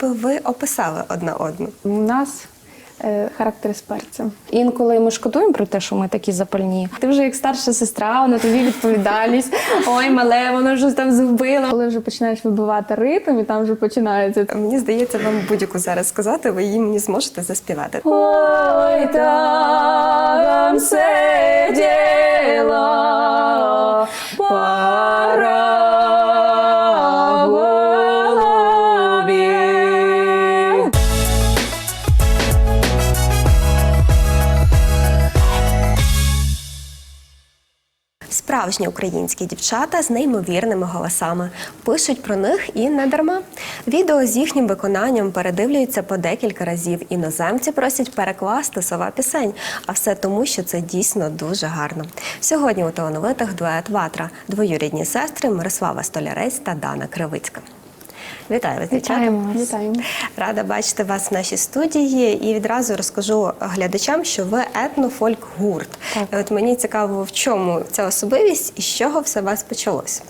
би ви описали одна одну? У нас е, характер з перцем. Інколи ми шкодуємо про те, що ми такі запальні. Ти вже як старша сестра, на тобі відповідальність. Ой, мале, воно щось там згубило. Коли вже починаєш вибивати ритм, і там вже починається. Мені здається, вам будь-яку зараз сказати, ви її мені зможете заспівати. Ой, там сиділа пара голубів. Справжні українські дівчата з неймовірними голосами пишуть про них і не дарма. Відео з їхнім виконанням передивлюються по декілька разів. Іноземці просять перекласти слова пісень, а все тому, що це дійсно дуже гарно. Сьогодні у талановитих дует Ватра, двоюрідні сестри Мирослава Столярець та Дана Кривицька. Вітаю вас, дівчата. Вітаємо вас. Вітаємо. Рада бачити вас в нашій студії і відразу розкажу глядачам, що ви етнофольк-гурт. От мені цікаво, в чому ця особливість і з чого все у вас почалось.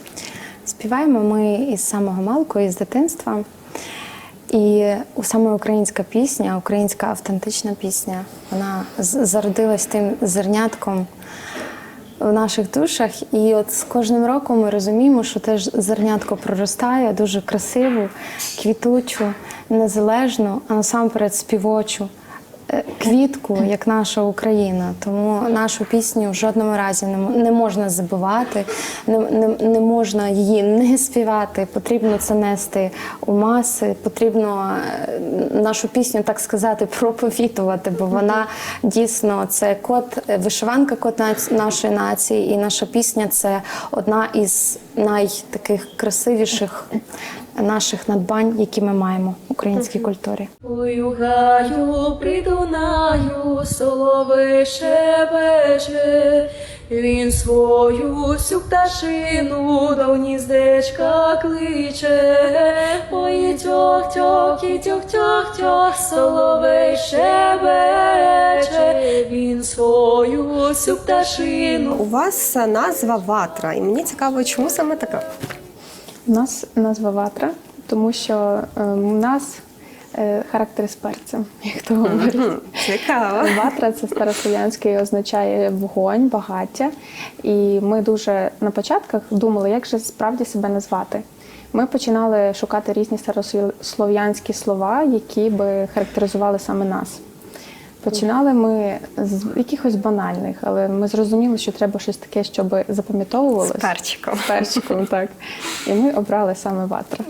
Співаємо ми із самого малку, із дитинства. І саме українська пісня, українська автентична пісня, вона зародилась тим зернятком в наших душах. І от з кожним роком ми розуміємо, що теж зернятко проростає дуже красиву, квітучу, незалежну, а насамперед співочу. Квітку, як наша Україна, тому нашу пісню в жодному разі не, не можна забувати, не, не, не можна її не співати. Потрібно це нести у маси, потрібно е, нашу пісню, так сказати, проповідувати, бо вона дійсно це код, е, вишиванка код нашої нації, і наша пісня це одна із найтаких красивіших наших надбань, які ми маємо в українській культурі. Ой, гаю, при Дунаю, соловей шепече, він свою всю пташину до гніздечка кличе. Ой, тьох, тьох, і тьох, тьох, тьох, соловей шепече, він свою всю пташину. У вас назва Ватра, і мені цікаво, чому саме така? У нас назва ватра, тому що е, у нас е, характер з перцем, як то говорять. Хм, Цікаво. Ватра це старослов'янське і означає вогонь, багаття. І ми дуже на початках думали, як же справді себе назвати. Ми починали шукати різні старослов'янські слова, які би характеризували саме нас. Починали ми з якихось банальних, але ми зрозуміли, що треба щось таке, щоб запам'ятовувалось. З перчиком. З перчиком, так. І ми обрали саме ватра.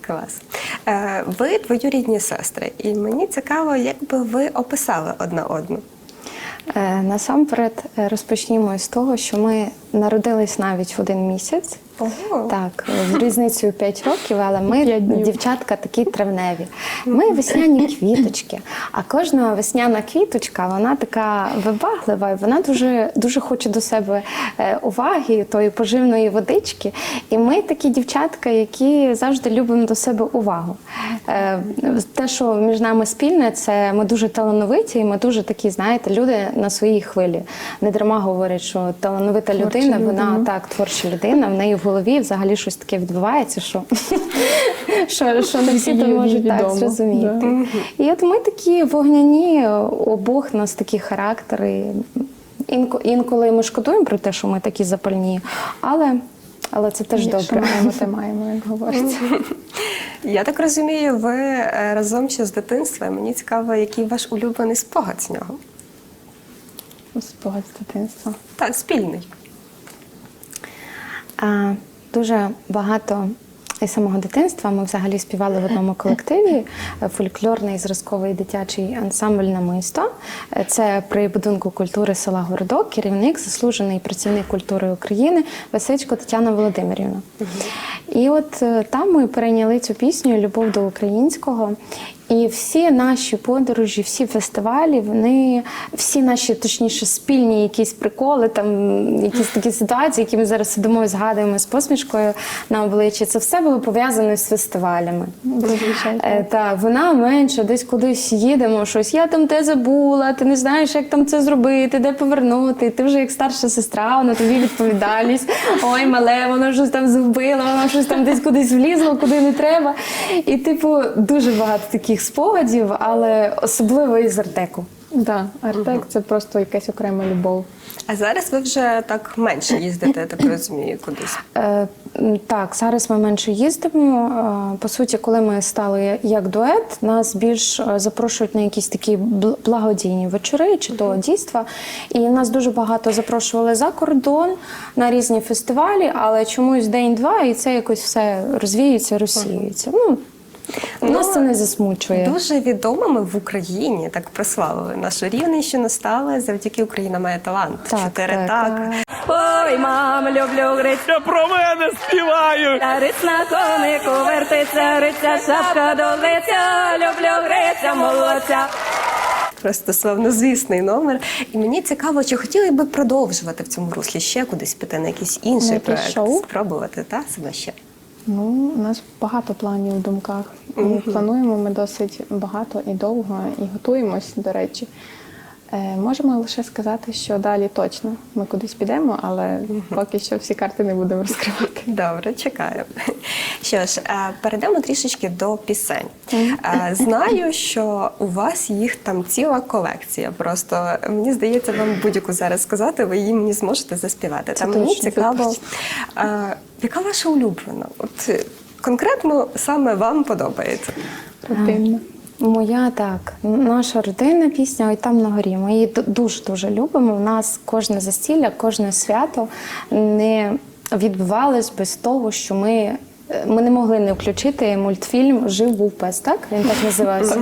Клас. Е, Ви двоюрідні сестри, і мені цікаво, як би ви описали одна одну. Е, Насамперед е, розпочнімо із того, що ми народились навіть в один місяць. Ого. Так, з різницею 5 років, але ми дівчатка такі травневі. Ми весняні квіточки. А кожна весняна квіточка, вона така вибаглива, і вона дуже, дуже хоче до себе е, уваги, тої поживної водички. І ми такі дівчатка, які завжди любимо до себе увагу. Е, Те, що між нами спільне, це ми дуже талановиті, і ми дуже такі, знаєте, люди на своїй хвилі. Не дарма говорять, що талановита людина, вона так, творча людина, в неї в голові взагалі щось таке відбувається, що, що, що не всі то можуть так відомо, зрозуміти. І от ми такі вогняні, обох у нас такі характери. Інколи ми шкодуємо про те, що ми такі запальні, але, але це теж добре. маємо, те маємо, як говориться. Я так розумію, ви е, разом ще з дитинства. Мені цікаво, який ваш улюблений спогад з нього. Спогад з дитинства. Так, спільний. А, дуже багато із самого дитинства ми взагалі співали в одному колективі е, фольклорний зразковий дитячий ансамбль намисто. Е, Це при будинку культури села Городок, керівник, заслужений працівник культури України Васичко Тетяна Володимирівна. І от е, там ми перейняли цю пісню Любов до українського. І всі наші подорожі, всі фестивалі, вони всі наші, точніше, спільні якісь приколи, там якісь такі ситуації, які ми зараз сидимо і згадуємо з посмішкою на обличчі. Це все було пов'язане з фестивалями. Е, так, вона менше, десь кудись їдемо, щось. Я там те забула, ти не знаєш, як там це зробити, де повернути. Ти вже як старша сестра, на тобі відповідальність. Ой, мале, воно щось там згубило, воно щось там десь кудись влізло, куди не треба. І, типу, дуже багато таких спогадів, але особливо із Артеку. Да, Артек це просто якась окрема любов. А зараз ви вже так менше їздите, я так розумію, кудись. Е, Так, зараз ми менше їздимо. Е, По суті, коли ми стали як дует, нас більш е, запрошують на якісь такі бл- благодійні вечори чи то дійства. І нас дуже багато запрошували за кордон на різні фестивалі, але чомусь день-два, і це якось все розвіюється, розсіюється. Ну, нас Ну, це не засмучує. Дуже відомими в Україні так прославили нашу рівненщину стали завдяки Україна має талант. Так, Чотири так, так. Ой, мам, люблю гриць, Це про мене співають. Гриць на конику вертиться, гриця, шапка до лиця, люблю гриця, молодця. Просто славнозвісний номер. І мені цікаво, чи хотіли би продовжувати в цьому руслі ще кудись піти на якийсь інший проект, шоу? спробувати та себе ще. Ну, у нас багато планів в думках. І плануємо ми досить багато і довго, і готуємось, до речі. Е, можемо лише сказати, що далі точно ми кудись підемо, але поки що всі карти не будемо розкривати. Добре, чекаю. Що ж, е, перейдемо трішечки до пісень. Е, Знаю, що у вас їх там ціла колекція. Просто мені здається, вам будь-яку зараз сказати, ви її мені зможете заспівати. Мені точно, це цікаво, точно. е, яка ваша улюблена? От конкретно саме вам подобається. Рутинно. Моя так, наша родинна пісня Ой там на горі. Ми її дуже дуже любимо. У нас кожне застілля, кожне свято не відбувалось без того, що ми. е, Ми не могли не включити мультфільм Жив був пес, так? Він так називався.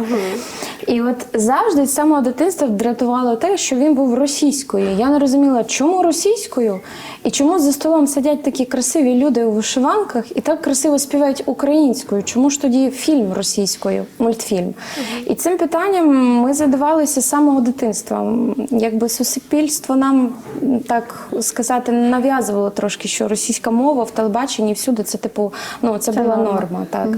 І от завжди з самого дитинства дратувало те, що він був російською. Я не розуміла, чому російською, і чому за столом сидять такі красиві люди у вишиванках і так красиво співають українською. Чому ж тоді фільм російською, мультфільм? І цим питанням ми задавалися з самого дитинства. Якби суспільство нам так сказати нав'язувало трошки, що російська мова в телебаченні всюди це типу, ну це, була норма. норма, так.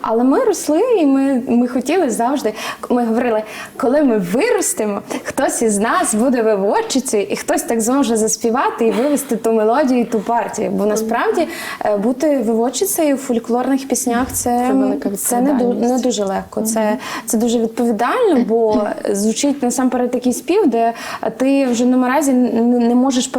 Але ми росли, і ми, ми хотіли завжди. Ми говорили, коли ми виростемо, хтось із нас буде виводчицею, і хтось так зможе заспівати і вивести ту мелодію, і ту партію. Бо насправді е, бути виводчицею в фольклорних піснях це, Це це не, не дуже легко. Це, це дуже відповідально, бо звучить насамперед такий спів, де ти в жодному разі не, можеш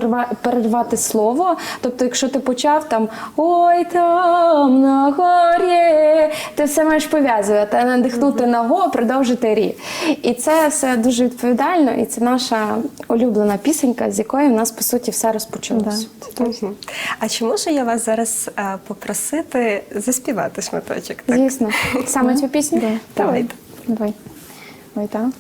перервати слово. Тобто, якщо ти почав там ой там на горі, ти все маєш пов'язувати, надихнути на го, продовжити рі. І це все дуже відповідально, і це наша улюблена пісенька, з якої в нас по суті все розпочалося. А чи можу я вас зараз е, попросити заспівати шматочок? Так? Звісно, саме цю пісню. Давайте. Давай. Ой, там.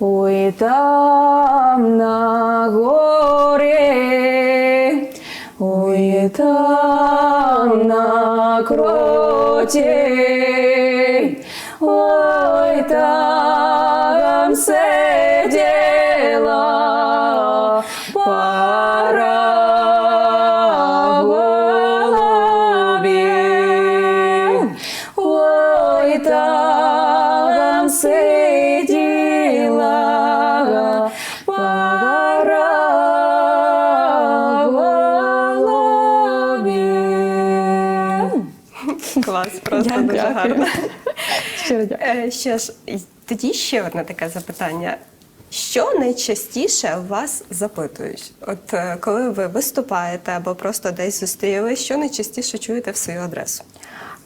Ой, там на горі, ой, там на кроті, ой, там сиділа Е, Що ж, тоді ще одне таке запитання. Що найчастіше вас запитують? От е, коли ви виступаєте або просто десь зустріли, що найчастіше чуєте в свою адресу?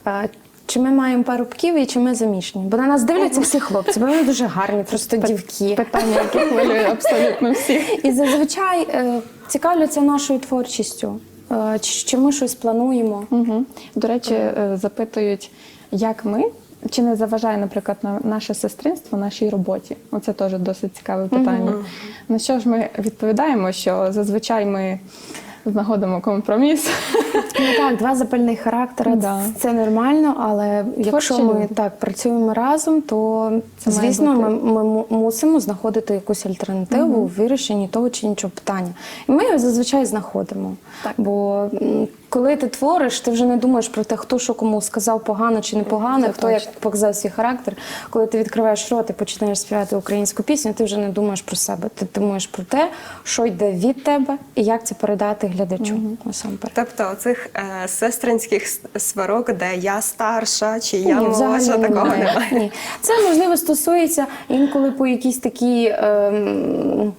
А, Чи ми маємо парубків і чи ми заміжні? Бо на нас дивляться всі хлопці, бо вони дуже гарні, просто дівки. Питання, яке хвилює абсолютно всіх. І зазвичай е, цікавляться нашою творчістю. Е, чи, чи ми щось плануємо? Угу. До речі, е, запитують, як ми, чи не заважає, наприклад, на наше сестринство нашій роботі? Оце теж досить цікаве питання. На що ж ми відповідаємо, що зазвичай ми знаходимо компроміс. Ну так, два запальних характери Да. це нормально, але якщо ми люди. так працюємо разом, то Це звісно ми, ми му- мусимо знаходити якусь альтернативу у вирішенні того чи іншого питання. І ми його зазвичай знаходимо. Бо м, коли ти твориш, ти вже не думаєш про те, хто що кому сказав погано чи непогано, хто як показав свій характер. Коли ти відкриваєш рот і починаєш співати українську пісню, ти вже не думаєш про себе. Ти думаєш про те, що йде від тебе і як це передати глядачу насамперед. Тобто оцих е, сестринських сварок, де я старша чи я Ні, молодша, такого немає. немає. Ні. Це можливо стосується інколи по якійсь такій ем,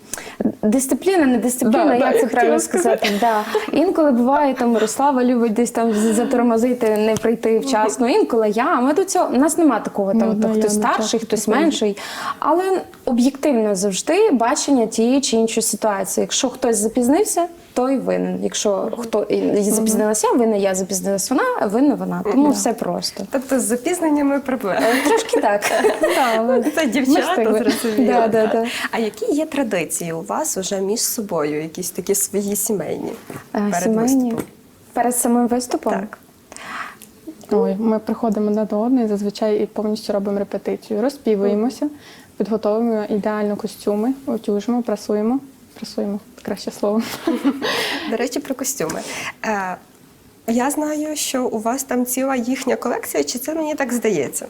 дисципліна, не дисципліна, Да, як да, це правильно сказати. Да. Інколи буває там Мирослава любить десь там затормозити, не прийти вчасно. Інколи я. А Ми до цього у нас немає такого там, Ну, то, хтось старший, хтось такого. менший. Але об'єктивно завжди бачення тієї чи іншої ситуації. Якщо хтось запізнився, той винен. Якщо хто і запізнилася, я, винна я запізнилась вона, а винна вона. Тому все просто. Тобто з запізненнями проблеми. Трошки так. Це дівчата, зрозуміло. А які є традиції у вас уже між собою? Якісь такі свої сімейні Е, перед Сімейні. Перед самим виступом? Так. Ой, ми приходимо на до одної, зазвичай і повністю робимо репетицію. Розпівуємося, підготовуємо ідеально костюми, утюжимо, прасуємо. Прасуємо краще слово. До речі, про костюми. Е, я знаю, що у вас там ціла їхня колекція, чи це мені так здається?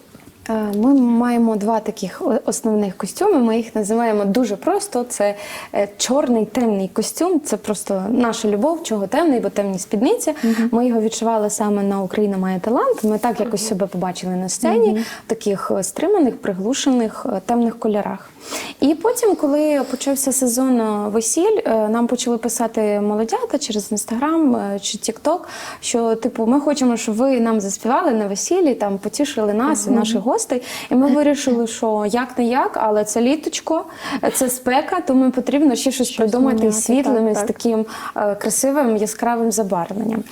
Е, Ми маємо два таких основних костюми. Ми їх називаємо дуже просто. Це е, чорний темний костюм. Це просто наша любов, чого темний, бо темні спідниці. Ми його відшивали саме на Україна має талант. Ми так якось себе побачили на сцені в таких е, стриманих, приглушених темних кольорах. І потім, коли почався сезон весіль, нам почали писати молодята через інстаграм чи Тікток, що типу, ми хочемо, щоб ви нам заспівали на весіллі, там потішили нас і наших гостей. І ми вирішили, що як не як, але це літочко, це спека, тому потрібно ще щось придумати міняти, із світлим, так. таким е, красивим яскравим забарвленням.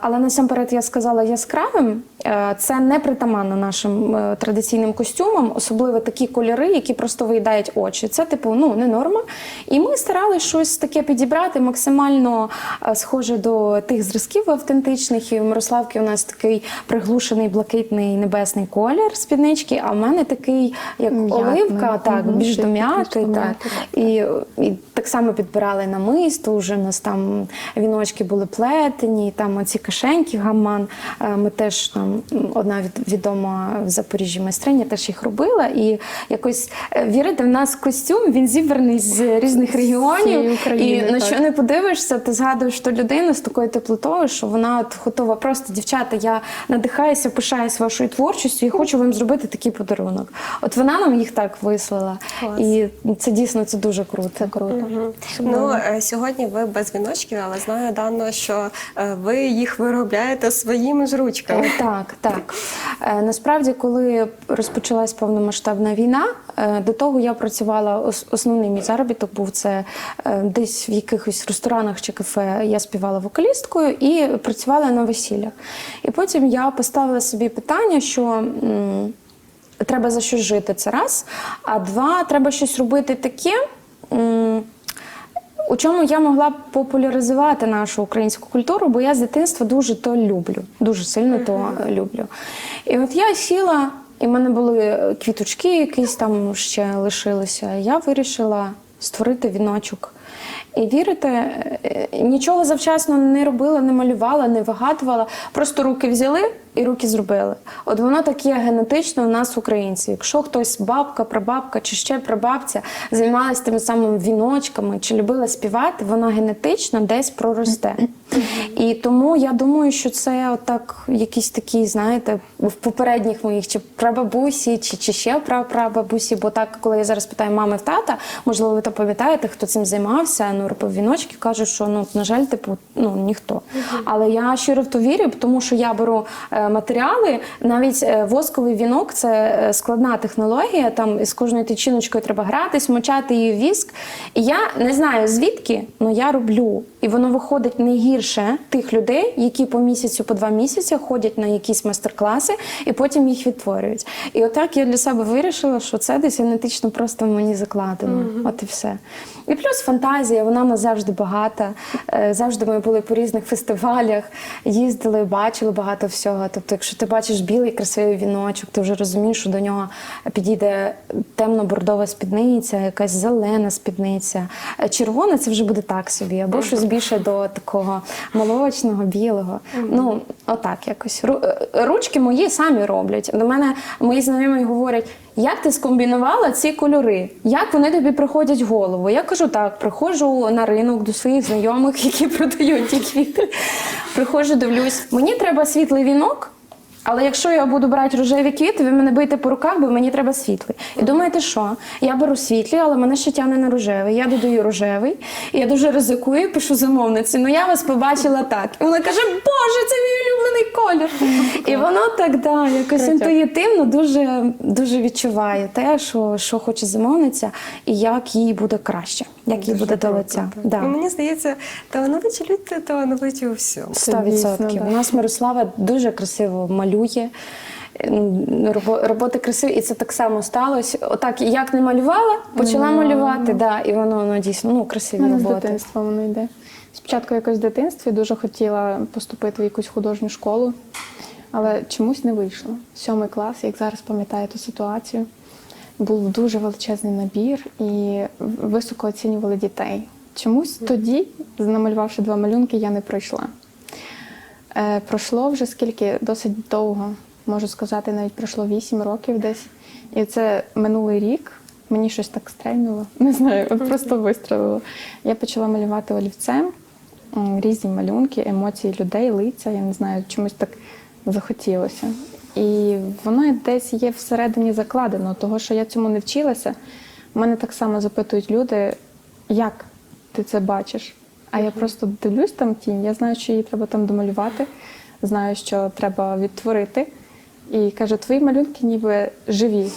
Але насамперед я сказала яскравим. е, Це не притаманно нашим е, традиційним костюмам, особливо такі кольори, які просто виїдають очі. Це типу ну не норма. І ми старалися щось таке підібрати максимально схоже до тих зразків автентичних. І в Мирославки у нас такий приглушений блакитний небесний колір спіднички, а в мене такий як оливка, так більш ще до м'яти. Так. І, і так само підбирали намисто, вже у нас там віночки були плетені, там оці кишеньки гаман. Е, Ми теж там одна від, відома в Запоріжжі майстриня теж їх робила. І якось е, вірите, в нас костюм він зібраний з різних регіонів. України, і на що не подивишся, ти згадуєш ту людину з такою теплотою, що вона от готова просто дівчата. Я надихаюся, пишаюсь вашою творчістю і хочу вам зробити такий подарунок. От вона нам їх так вислала. Клас. І це дійсно це дуже круто. Це круто. Ну е, сьогодні ви без віночків, але знаю Дано, що е, ви їх виробляєте своїми ж ручками. Е, Так, так. Е, Насправді, коли розпочалась повномасштабна війна, е, до того я працювала ос- основний мій заробіток був це е, десь в якихось ресторанах чи кафе. Я співала вокалісткою і працювала на весіллях. І потім я поставила собі питання, що. Треба за щось жити, це раз. А два, треба щось робити таке, у чому я могла б популяризувати нашу українську культуру, бо я з дитинства дуже то люблю, дуже сильно то люблю. І от я сіла, і в мене були квіточки, якісь там ще лишилися. Я вирішила створити віночок. І вірите, е, нічого завчасно не робила, не малювала, не вигадувала. Просто руки взяли і руки зробили. От воно таке генетично у нас, українців. Якщо хтось бабка, прабабка чи ще прабабця займалася тими самими віночками чи любила співати, вона генетично десь проросте. І тому я думаю, що це отак якісь такі, знаєте, в попередніх моїх чи прабабусі, чи, чи ще прапрабабусі, бо так, коли я зараз питаю мами в тата, можливо, ви то пам'ятаєте, хто цим займався, ну робив віночки, кажуть, що ну на жаль, типу, ну ніхто. Але я щиро в то вірю, тому що я беру е, матеріали. Навіть е, восковий вінок це е, складна технологія. Там з кожною тичиночкою треба гратись, мочати її в віск. І я не знаю звідки, але я роблю. І воно виходить не гірше тих людей, які по місяцю, по два місяці ходять на якісь майстер-класи і потім їх відтворюють. І отак я для себе вирішила, що це десь генетично просто в мені закладено. От і все. І плюс фантазія, вона нас завжди багата. Е, Завжди ми були по різних фестивалях, їздили, бачили багато всього. Тобто, якщо ти бачиш білий красивий віночок, ти вже розумієш, що до нього підійде темно-бордова спідниця, якась зелена спідниця. Е, Червона це вже буде так собі, або щось більше до такого молочного, білого. Ну, отак якось. Е, Ручки мої самі роблять. До мене мої знайомі говорять. Як ти скомбінувала ці кольори? Як вони тобі приходять в голову? Я кажу так: приходжу на ринок до своїх знайомих, які продають ті квіти. Приходжу, дивлюсь, мені треба світлий вінок. Але якщо я буду брати рожеві квіти, ви мене бийте по руках, бо мені треба світлий. І думаєте, що? Я беру світлі, але мене ще тягне на рожевий. Я додаю рожевий. І я дуже ризикую, пишу замовниці. Ну я вас побачила так. І вона каже: Боже, це мій улюблений колір. І воно так да, якось інтуїтивно дуже, дуже відчуває те, що, що хоче замовниця, і як їй буде краще, як їй буде до лиця. Да. Мені здається, талановиті люди талановиті у всьому. Сто Це дійсно, відсотків. да. У нас Мирослава дуже красиво малює. М, робо- Роботи красиві, і це так само сталося. Отак, як не малювала, почала малювати, да, і воно, воно дійсно ну, красиві мене з дитинства воно йде. Спочатку якось в дитинстві дуже хотіла поступити в якусь художню школу, але чомусь не вийшло. Сьомий клас, як зараз пам'ятаю ту ситуацію, був дуже величезний набір і високо оцінювали дітей. Чомусь тоді, намалювавши два малюнки, я не пройшла. Е, пройшло вже скільки досить довго, можу сказати, навіть пройшло 8 років десь. І це минулий рік. Мені щось так стрельнуло. Не знаю, от просто вистрелило. Я почала малювати олівцем різні малюнки, емоції людей, лиця. Я не знаю, чомусь так захотілося. І воно десь є всередині закладено, того, що я цьому не вчилася. Мене так само запитують люди, як ти це бачиш? А я просто дивлюсь там тінь, я знаю, що її треба там домалювати, знаю, що треба відтворити. І кажу, твої малюнки ніби живі.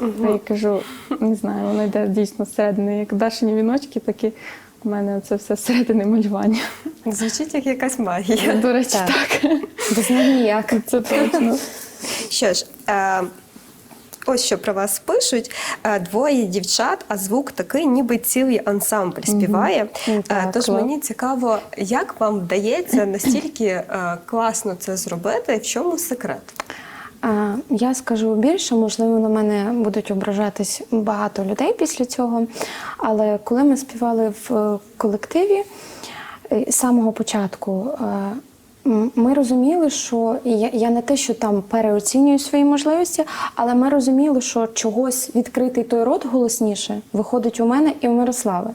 А я кажу, не знаю, воно йде дійсно зсередини. Як Дашині віночки, так і у мене це все зсередини малювання. Звучить як якась магія. До речі, Так. Без ніяк. Це точно. Що ж, е, ось що про вас пишуть: Е, двоє дівчат, а звук такий, ніби цілий ансамбль співає. Е, Тож мені цікаво, як вам вдається настільки е, класно це зробити, в чому секрет? Я скажу більше, можливо, на мене будуть ображатись багато людей після цього. Але коли ми співали в колективі з самого початку, ми розуміли, що я, я не те, що там переоцінюю свої можливості, але ми розуміли, що чогось відкритий той рот голосніше виходить у мене і у Мирослави.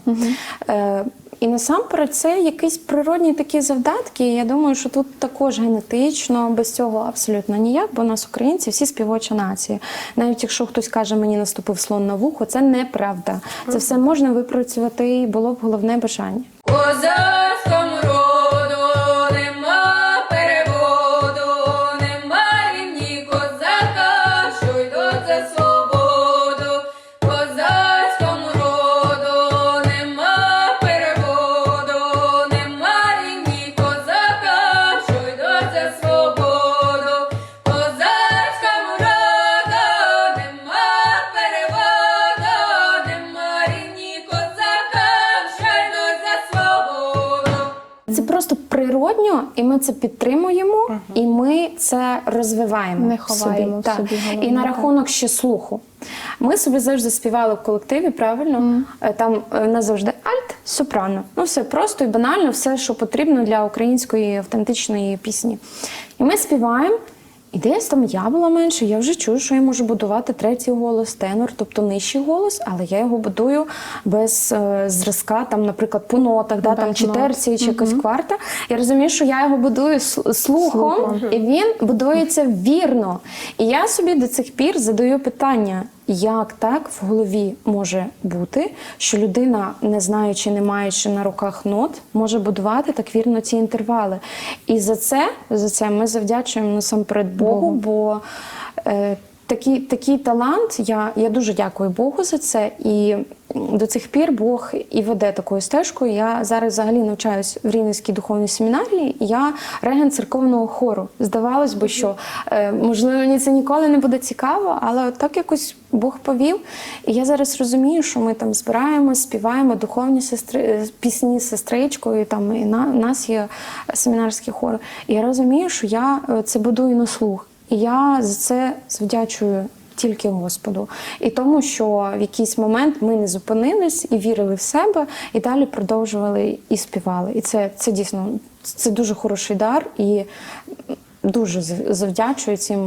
Е, і насамперед це якісь природні такі завдатки. Я думаю, що тут також генетично, без цього абсолютно ніяк, бо у нас українці всі співоча нація. Навіть якщо хтось каже, мені наступив слон на вухо, це неправда. Це все можна випрацювати, і було б головне бажання. Ми це підтримуємо, і ми це розвиваємо. Не ховаємо ховаємо в собі, так. І на рахунок ще слуху. Ми собі завжди співали в колективі, правильно? Mm. Там е, завжди альт, сопрано. Ну, все просто і банально, все, що потрібно для української автентичної пісні. І ми співаємо. І десь там я була менше, я вже чую, що я можу будувати третій голос, тенор, тобто нижчий голос, але я його будую без е, зразка, там, наприклад, по нотах, да, там, чи терції, чи якась кварта. Я розумію, що я його будую слухом, Слухом. і він будується вірно. І я собі до цих пір задаю питання: як так в голові може бути, що людина, не знаючи, не маючи на руках нот, може будувати так вірно ці інтервали. І за це, за це ми завдячуємо насамперед Богу, бо е, такий, такий талант, я, я дуже дякую Богу за це. І до цих пір Бог і веде такою стежкою. Я зараз взагалі навчаюсь в Рівненській духовній семінарії. і Я регент церковного хору. Здавалось би, що е, можливо мені це ніколи не буде цікаво, але так якось Бог повів. І я зараз розумію, що ми там збираємо, співаємо духовні сестри е, пісні з сестричкою. Там і на нас є семінарський хор. І я розумію, що я е, це будую на слух. Я за це завдячую тільки Господу. І тому, що в якийсь момент ми не зупинились і вірили в себе, і далі продовжували і співали. І це, це дійсно це дуже хороший дар. І Дуже завдячую цим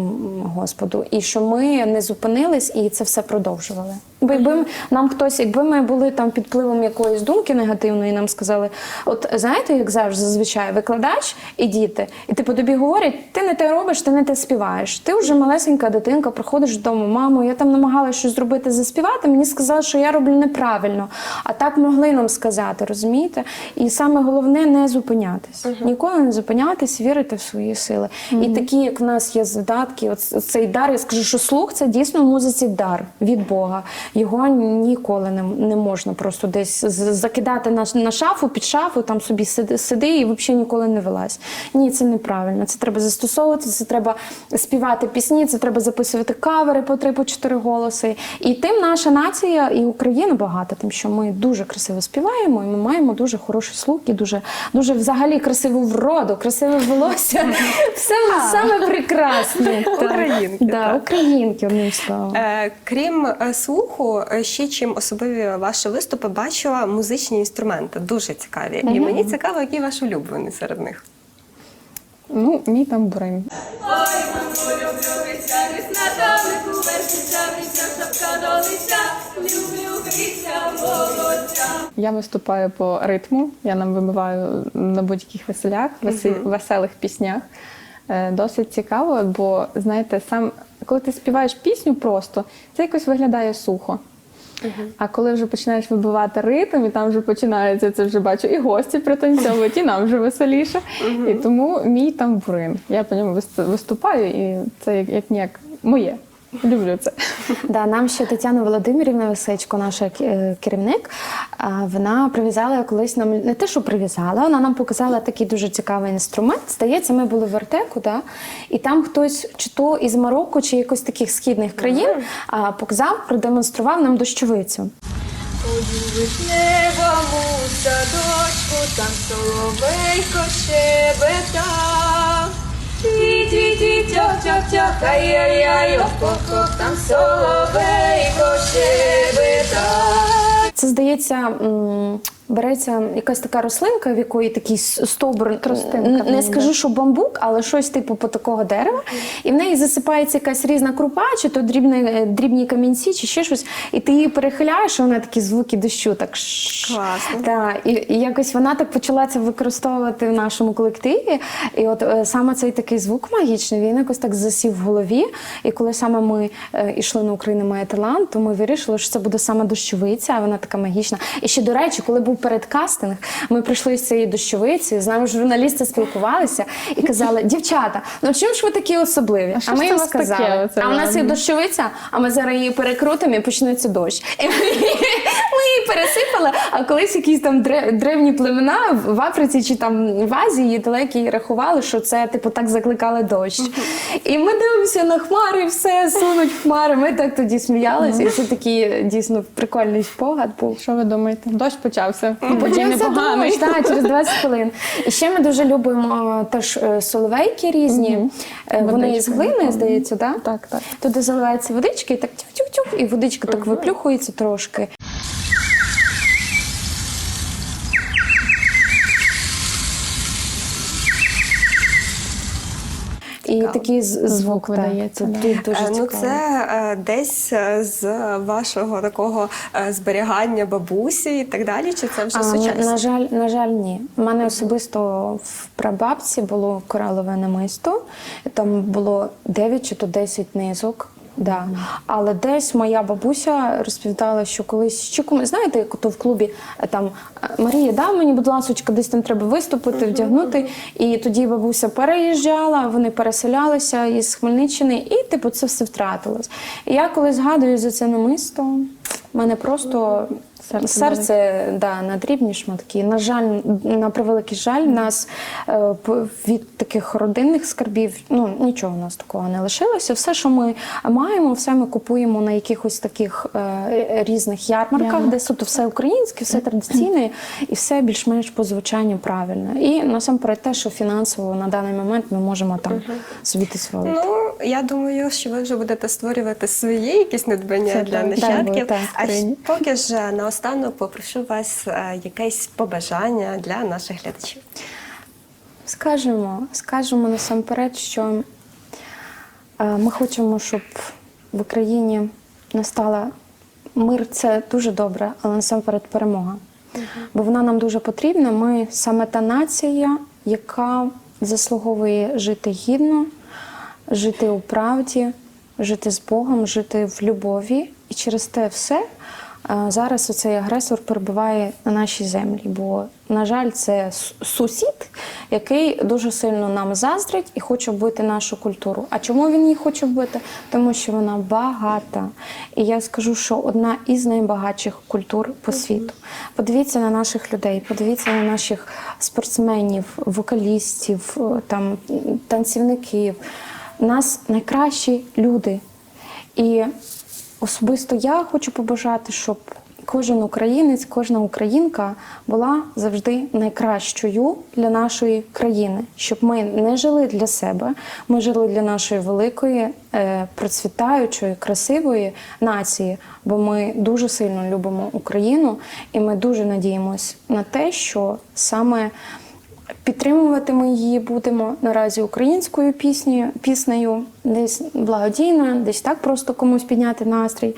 Господу. І що ми не зупинились і це все продовжували. Бо якби нам хтось, якби ми були там під впливом якоїсь думки негативної, нам сказали, от знаєте, як завжди зазвичай викладач і діти, і типу тобі говорять, ти не те робиш, ти не те співаєш. Ти вже малесенька дитинка, приходиш додому, мамо, я там намагалася щось зробити, заспівати. Мені сказали, що я роблю неправильно. А так могли нам сказати, розумієте? І саме головне не зупинятись. Ніколи не зупинятись, вірити в свої сили. І такі, як в нас є задатки, от цей дар, я скажу, що слух це дійсно в музиці дар від Бога. Його ніколи не, не можна просто десь закидати на, на шафу, під шафу, там собі сиди, сиди і взагалі ніколи не вилазь. Ні, це неправильно. Це треба застосовувати, це треба співати пісні, це треба записувати кавери по три, по чотири голоси. І тим наша нація і Україна багата, тим, що ми дуже красиво співаємо, і ми маємо дуже хороший слух і дуже, дуже взагалі красиву вроду, красиве волосся. Все саме прекрасне. Українки, Українки, одним словом. Е, крім е, слуху, е, ще чим особливі ваші виступи бачила музичні інструменти. Дуже цікаві. І мені цікаво, який ваш улюблений серед них. Ну, мій тамбурин. Ой, мамо, люблю гриця, гриць на вершиця, гриця, шапка до лиця, люблю гриця, володця. Я виступаю по ритму, я нам вибиваю на будь-яких веселях, веселих піснях. Е, Досить цікаво, бо знаєте, сам коли ти співаєш пісню просто, це якось виглядає сухо. А коли вже починаєш вибивати ритм, і там вже починається це вже бачу, і гості пританцьовують, і нам вже веселіше. І тому мій тамбурин. Я по ньому вис- виступаю, і це як, як ніяк моє. Люблю це. Да, нам ще Тетяна Володимирівна Висечко, наш е, керівник, вона прив'язала колись нам не те, що прив'язала, вона нам показала такий дуже цікавий інструмент. Здається, ми були в Артеку, да? і там хтось чи то із Марокко, чи якось таких східних країн показав, продемонстрував нам дощовицю. Вишневому садочку там соловейко щебетав. Ті-ті-ті, тьох-тьох-тьох, ай-яй-яй, ох-ох-ох, там соловейко щебетав. Це здається. Береться якась така рослинка, в якої такий стовбур, Тростинка не скажу, що бамбук, але щось типу по такого дерева. І в неї засипається якась різна крупа, чи то дрібні, е, дрібні камінці, чи ще щось. І ти її перехиляєш, і вона такі звуки дощу. Так. Класно. Так, і, і якось вона так почала це використовувати в нашому колективі. І от е, саме цей такий звук магічний, він якось так засів в голові. І коли саме ми е, йшли на Україну має талант, то ми вирішили, що це буде саме дощовиця, вона така магічна. І ще до речі, коли був передкастинг, ми прийшли з цієї дощовиці, з нами журналісти спілкувалися і казали: дівчата, ну чим ж ви такі особливі? А а ми їм сказали, таке а в нас є дощовиця, а ми зараз її перекрутимо і почнеться дощ. І ми, її пересипали, а колись якісь там дре- древні племена в Африці чи там в Азії далекі рахували, що це типу так закликали дощ. І ми дивимося на хмари, все сунуть хмари. Ми так тоді сміялися. І це такий дійсно прикольний спогад був. Що ви думаєте? Дощ почався. Почався непоганий. дощ, так, через 20 хвилин. І ще ми дуже любимо теж е, соловейки різні. Е, Вони із глини, здається, да? Так, так. Туди заливається водичка і так тюх-тюх-тюх, і водичка так виплюхується трошки. І такий звук так, видається, Це да. дуже, Е, ну, цікаво. це е, десь е, з вашого такого зберігання бабусі і так далі, чи це вже А, сучасно? на жаль, на жаль, ні. У мене особисто в прабабці було коралове намисто. Там було 9 чи то 10 низок. Да. Але десь моя бабуся розповідала, що колись ще кому знаєте, як то в клубі е, там е, Марія, да мені, будь ласка, десь там треба виступити, вдягнути. І тоді бабуся переїжджала, вони переселялися із Хмельниччини, і типу це все втратилось. І я коли згадую за це намисто, мене просто Серце серце, да, на дрібні шматки. На жаль, на превеликий жаль, нас е, від таких родинних скарбів ну нічого у нас такого не лишилося. Все, що ми маємо, все ми купуємо на якихось таких е, різних ярмарках, Ярмарках. де суто все українське, все традиційне і все більш-менш по звучанню правильно. І насамперед те, що фінансово на даний момент ми можемо там собі дозволити. Я думаю, що ви вже будете створювати свої якісь надбання Це для нащадків. Так, а поки ж наостанок попрошу вас е, якесь побажання для наших глядачів. Скажемо, скажемо насамперед, що е, ми хочемо, щоб в Україні настала мир. Це дуже добре, але насамперед перемога. Бо вона нам дуже потрібна. Ми саме та нація, яка заслуговує жити гідно, жити у правді, жити з Богом, жити в любові. І через те все е, зараз оцей агресор перебуває на нашій землі. Бо, на жаль, це сусід, який дуже сильно нам заздрить і хоче вбити нашу культуру. А чому він її хоче вбити? Тому що вона багата. І я скажу, що одна із найбагатших культур по світу. Подивіться на наших людей, подивіться на наших спортсменів, вокалістів, е, там танцівників. Нас найкращі люди. І особисто я хочу побажати, щоб кожен українець, кожна українка була завжди найкращою для нашої країни, щоб ми не жили для себе, ми жили для нашої великої, е, процвітаючої, красивої нації, бо ми дуже сильно любимо Україну, і ми дуже надіємось на те, що саме. Підтримувати ми її будемо наразі українською піснею, піснею, десь благодійно, десь так просто комусь підняти настрій.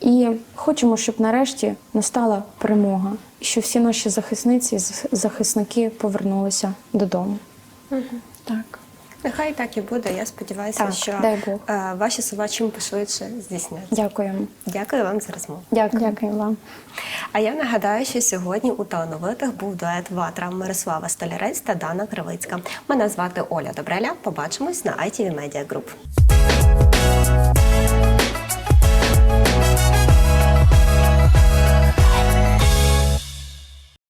І хочемо, щоб нарешті настала перемога, що всі наші захисниці, захисники повернулися додому. Так. Нехай так і буде. Я сподіваюся, Так, що дай Бог. е, ваші слова чим пошвидше здійсняться. Дякуємо. Дякую вам за розмову. Дякую. Дякую вам. А я нагадаю, що сьогодні у талановитих був дует Ватра Мирослава Столярець та Дана Кривицька. Мене звати Оля Добреля. Побачимось на ITV Media Group.